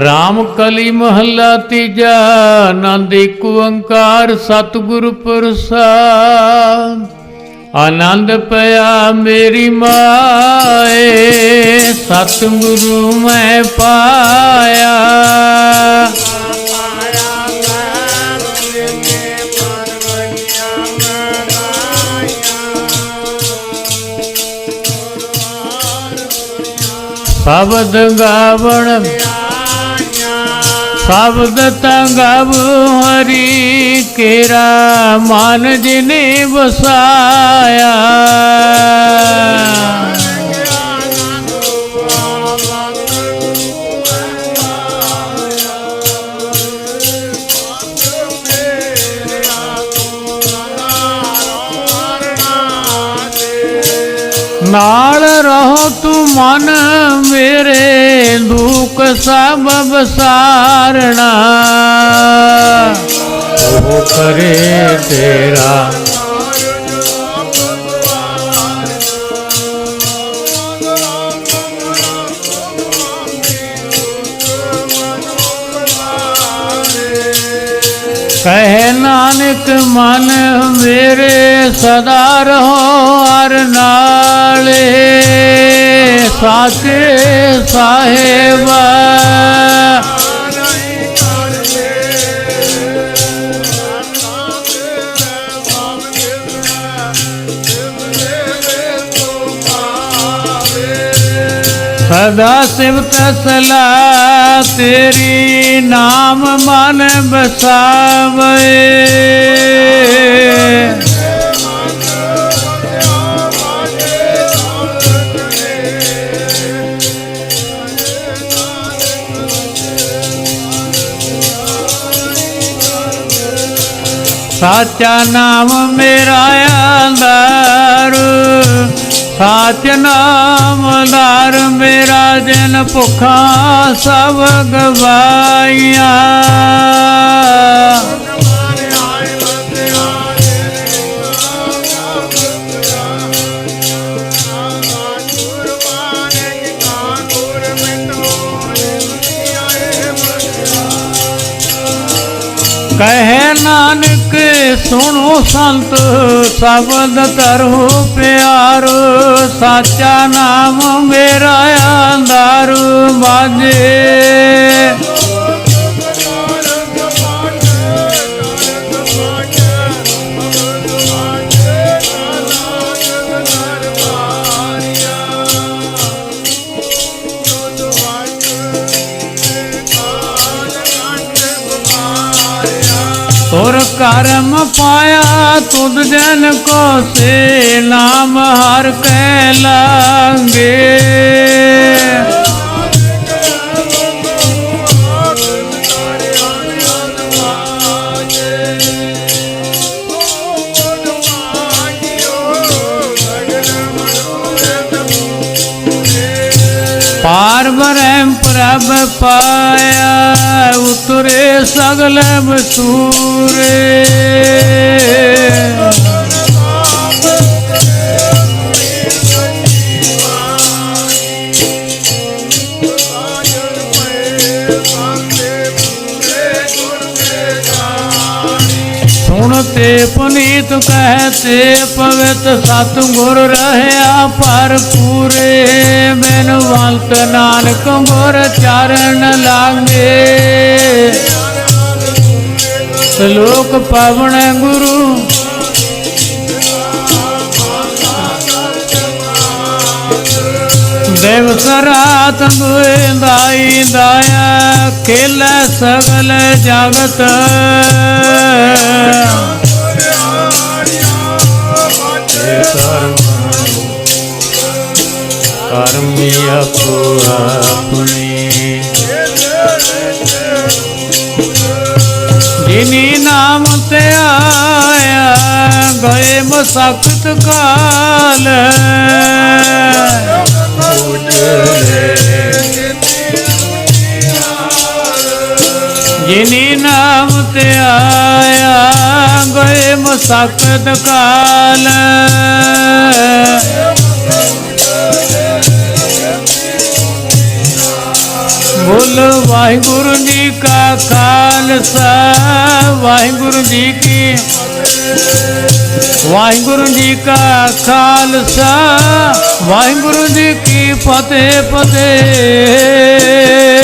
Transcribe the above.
ਰਾਮ ਕਲੀ ਮਹੱਲਾ ਤੀਜਾ ਆਨੰਦ ਇੱਕ ਓੰਕਾਰ ਸਤਿਗੁਰ ਪ੍ਰਸਾਦ ਆਨੰਦ ਪਿਆ ਮੇਰੀ ਮਾਏ ਸਤਿਗੁਰੂ ਮੈਂ ਪਾਇਆ ਸ਼ਬਦ ਗਾਵਣ ਸ਼ਬਦ ਤੰਗਵ ਹਰੀ ਕੇਰਾ ਮਨ ਜਿਨੇ ਵਸਾਇਆ। ਨਾਲ ਰਹੋ ਤੂੰ ਮਨ ਮੇਰੇ ਦੁੱਖ ਸਭ ਬਸਾਰਣਾ ਉਹ ਕਰੇ ਤੇਰਾ ਕਹੇ ਨਾਨਕ ਮਨ ਮੇਰੇ ਸਦਾ ਰਹੋ ਹਰ ਨਾਲੇ। ਸਾਚੇ ਸਾਹਿਬ। ਸਦਾ ਸਿਵਤ ਸਲਾ ਤੇਰੀ ਨਾਮ ਮਨ ਬਸਾਵੇ ਸਾਚਾ ਨਾਮ ਮੇਰਾ ਅੰਦਰ। ਸਾਚ ਨਾਮ ਦਰ ਮੇਰਾ ਜਨ ਭੁਖਾ ਸਭ ਗਵਾਈਆਂ ਕਹੇ ਨਾਨਕ ਸੁਣੋ ਸੰਤ ਸ਼ਬਦ ਤਰਹੁ ਪਿਆਰ। ਸਾਚਾ ਨਾਮ ਮੇਰਾ ਅੰਦਰ ਬਾਜੇ ਕਰਮ ਪਾਇਆ ਤੁਧ ਜਨ ਕੋ ਸੇ ਨਾਮ ਹਰ ਕੈ ਲਾਂਗੇ। ਪਾਰ ਬਰਮ ਪ੍ਰਭ ਪਾਇਆ ਉਤਰੇ ਸਗਲ ਬਸੂਰੇ ਤੇ ਪੁਨੀਤ ਕਹਿ ਤੇ ਪਵਿੱਤ ਸਤ ਗੁਰ ਰਹਿਆ ਪਰ। ਪੂਰੇ ਵੰਤ ਨਾਨਕ ਗੁਰ ਚਰਨ ਲਾਗੇ। ਸ਼ਲੋਕ ਪਵਨ ਗੁਰੂ ਦੇਵ ਸਰਾਤ ਦੁਇ ਦਾਈ ਦਾਇਆ ਖੇਲੇ ਸਗਲ ਜਗਤ। ਆਪੋ ਆਪਣੀ ਜਿਨੀ ਨਾਮ ਤੇ ਆਇਆ ਗਏ ਮਸਕਤ ਕਾਲ ਜਿਨੀ ਨਾਮ ਤੇ ਆਇਆ ਗਏ ਮਸਕਤ ਕਾਲ ਬੋਲ ਵਾਹਿਗੁਰੂ ਜੀ ਕਾ ਖਾਲਸਾ, ਵਾਹਿਗੁਰੂ ਜੀ ਕੀ ਵਾਹਿਗੁਰੂ ਜੀ ਕਾ ਖਾਲਸਾ, ਵਾਹਿਗੁਰੂ ਜੀ ਕੀ ਫਤਿਹ ਫਤਿਹ।